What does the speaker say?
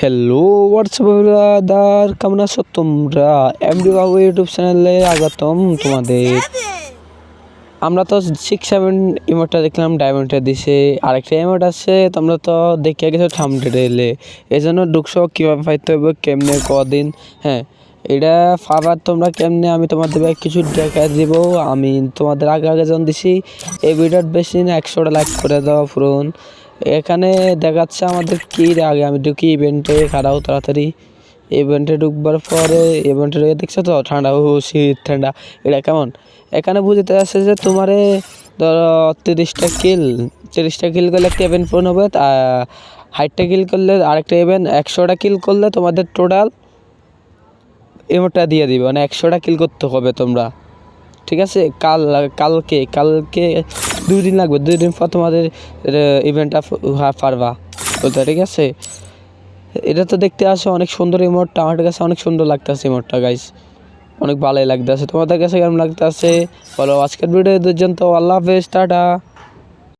Hello WhatsApp brother কেমন আছো তোমরা? এমডি বাবু ইউটিউব চ্যানেলে আগতম তোমাদের। আমরা তো সিক্স সেভেন ইমোটটা দেখলাম ডায়মন্ডে দিছে। আরেকটা ইমোট আছে, তোমরা তো দেখে গেছো থামডেলে এই জন্য ঢুকছো, কীভাবে পাইতে হবে, কেমনে, কদিন? হ্যাঁ এটা পাবার তোমরা কেমনে? আমি তোমাদের কিছু দেখা দিব। আমি তোমাদের আগে আগে যখন দিছি। এই ভিডিওর বেশি না, একশোটা লাইক করে দাও, পুরন। এখানে দেখাচ্ছে আমাদের কি আগে আমি ঢুকি ইভেন্টে খারাও তাড়াতাড়ি। ইভেন্টে ঢুকবার পরে ইভেন্টে ঢুকে দেখছ তো? ঠান্ডা ও শীত, ঠান্ডা। এটা কেমন? এখানে বুঝতে আসছে যে তোমারে ধরো তিরিশটা কিল তিরিশটা কিল করলে একটা ইভেন্ট পূর্ণ হবে হাইটটা কিল করলে আরেকটা ইভেন্ট একশোটা কিল করলে তোমাদের টোটাল ইমোটটা দিয়ে দিবে মানে একশোটা কিল করতে হবে তোমরা। ঠিক আছে? কাল, কালকে কালকে দুই দিন লাগবে। দুই দিন পর তোমাদের ইভেন্টটা পারবা। বলতে ঠিক আছে? এটা তো দেখতে আসে অনেক সুন্দর ইমোটটা আমার কাছে অনেক সুন্দর লাগতেছে ইমোটটা গাইস অনেক ভালোই লাগতে লাগতেছে। তোমাদের কাছে কেমন লাগতে লাগতেছে? বলো আজকের ভিডিও পর্যন্ত। আল্লাহ হাফেজ। টাটা।